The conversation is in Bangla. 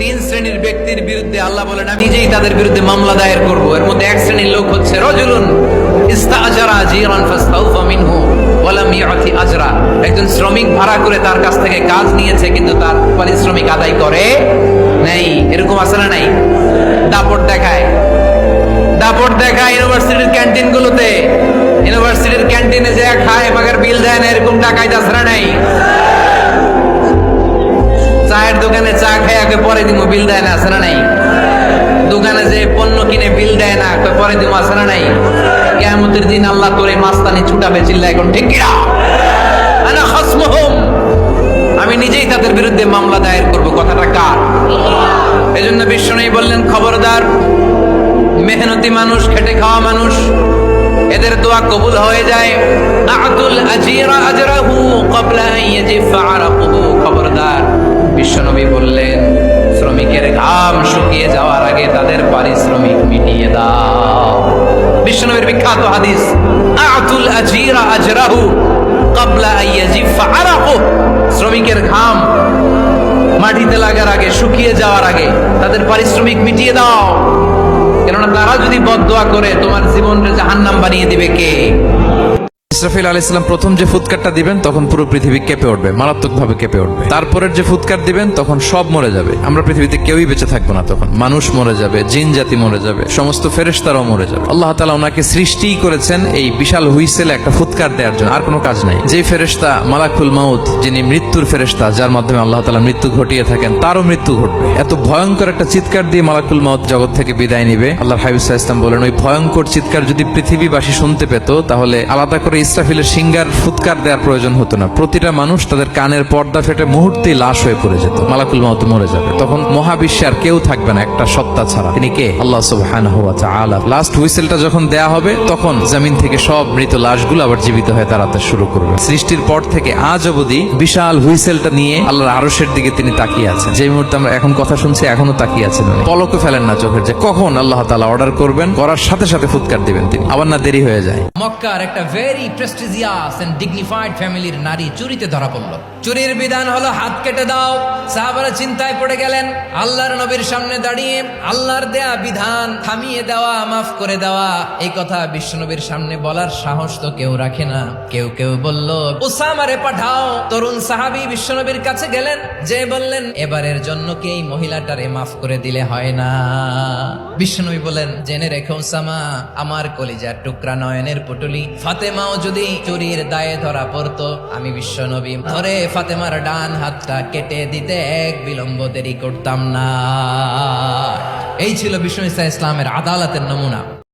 তিন শ্রেণির ব্যক্তির বিরুদ্ধে আল্লাহ বলেন, আমি নিজেই তাদের বিরুদ্ধে মামলা দায়ের করব। এর মধ্যে এক শ্রেণির লোক হচ্ছে রজুলুন ইস্তাজারা জিরান ফাস্তাউফা মিনহু ওয়ালাম ইয়াতি আজরা। একজন শ্রমিক ভাড়া করে তার কাছ থেকে কাজ নিয়েছে, কিন্তু তার পারিশ্রমিক আদায় করে নাই। এরকম আছে না নাই? দাপট দেখায়। দাপট দেখায় ইউনিভার্সিটির ক্যান্টিন গুলোতে ইউনিভার্সিটির ক্যান্টিনে যে খায়, বাগের বিল দেয় না, এরকম টাকায় দাসরা নাই? দোকানে চা খাই পরে দিব বিল দেয় না না নাই? দোকানে যে পণ্য কিনে বিল দেয় না পরে দিব আছে না নাই? কিয়ামতের দিন আল্লাহ তোরে মাস্তানি ছুটাবে চিল্লা এখন ঠিক আমি নিজেই তাদের বিরুদ্ধে মামলা দায়ের করব, কথাটা কার? এজন্য বিশ্বনবী বললেন, খবরদার, মেহনতি মানুষ, খেটে খাওয়া মানুষ, এদের দোয়া কবুল হয়ে যায়। আতুল আজিরা আজরাহু ক্বাবলা আন ইয়াজিফা মিটিয়ে দাও। বিষ্ণুবের বিখ্যাত হাদিস, আতুল আজিরা আজরাহু কাবলা আইয়াজিফা আরাহু। শ্রমিকের ঘাম মাটিতে লাগার আগে, শুকিয়ে যাওয়ার আগে তাদের পারিশ্রমিক মিটিয়ে দাও। কেননা তারা যদি বদদোয়া করে, তোমার জীবনকে জাহান্নাম বানিয়ে দিবে কে? ইসরাফিল আলাইসালাম প্রথম যে ফুৎকারটা দিবেন, তখন পুরো পৃথিবী কেঁপে উঠবে, মারাত্মকভাবে কেঁপে উঠবে। তারপরের যে ফুৎকার দিবেন, তখন সব মরে যাবে। আমরা পৃথিবীতে কেউই বেঁচে থাকব না তখন। মানুষ মরে যাবে, জিন জাতি মরে যাবে, সমস্ত ফেরেশতারাও মরে যাবে। আল্লাহ তালা ওনাকে সৃষ্টিই করেছেন এই বিশাল হুইসেলে একটা ফুৎকার দেওয়ার জন্য। আর কোনো কাজ নাই। যে ফেরেশতা মালাকুল মাউত, যিনি মৃত্যুর ফেরেশতা, যার মাধ্যমে আল্লাহ তালা মৃত্যু ঘটিয়ে থাকেন, তারও মৃত্যু ঘটবে। এত ভয়ঙ্কর একটা চিৎকার দিয়ে মালাকুল মাউত জগৎ থেকে বিদায় নিবে। আল্লাহ হাবিবুল্লাহ ইসলাম বলেন, ওই ভয়ঙ্কর চিৎকার যদি পৃথিবীবাসী শুনতে পেত, তাহলে আলাদা করে ইসরাফিলের সিঙ্গার ফুৎকার দেওয়ার প্রয়োজন হতো না। প্রতিটা মানুষ তাদের কানের পর্দা ফেটে মুহূর্তেই লাশ হয়ে পড়ে যেত। মালাকুল মাউত মরে যাবে। তখন মহাবিশ্বে আর কেউ থাকবে না, একটা সত্তা ছাড়া। তিনি কে? আল্লাহ সুবহানাহু ওয়া তাআলা। লাস্ট হুইসেলটা যখন দেয়া হবে, তখন জমিন থেকে সব মৃত লাশগুলো আবার জীবিত হয়ে দাঁড়াতে শুরু করবে। সৃষ্টির পর থেকে আজ অবধি বিশাল হুইসেলটা নিয়ে আল্লাহর আরশের দিকে তিনি তাকিয়ে আছেন। যে মুহূর্তে আমরা এখন কথা শুনছি, এখনও তাকিয়ে আছেন উনি। পলকও ফেলেন না চোখের যে কখন আল্লাহ তাআলা অর্ডার করবেন, করার সাথে সাথে ফুৎকার দিবেন তিনি। আবার না দেরি হয়ে যায়। মক্কার একটা ভেরি প্রেস্টিজিয়াস এন্ড ডিগনিফাইড ফ্যামিলির নারী চুরিতে ধরা পড়ল। চুরির বিধান হলো হাত কেটে দাও, সাহাবারা চিন্তায় পড়ে গেলেন, আল্লাহর নবীর সামনে দাঁড়িয়ে আল্লাহর দেয়া বিধান থামিয়ে দেওয়া, মাফ করে দেওয়া, এই কথা বিশ্বনবীর সামনে বলার সাহস তো কেউ রাখে না। কেউ কেউ বলল, উসামারে পাঠাও। তরুণ সাহাবী বিশ্বনবীর কাছে গেলেন, যে বললেন, এবারের জন্য কি এই মহিলাটারে মাফ করে দিলে হয় না? বিশ্বনবী বলেন, জেনে রেখো উসামা, আমার কলিজার টুকরা নয়নের পুটুলি ফাতেমাও যদি চুরির দায়ে ধরা পড়তো, আমি বিশ্ব নবী ধরে ফাতেমার ডান হাতটা কেটে দিতে এক বিলম্ব দেরি করতাম না। এই ছিল বিষ্ণু ইসা ইসলামের আদালতের নমুনা।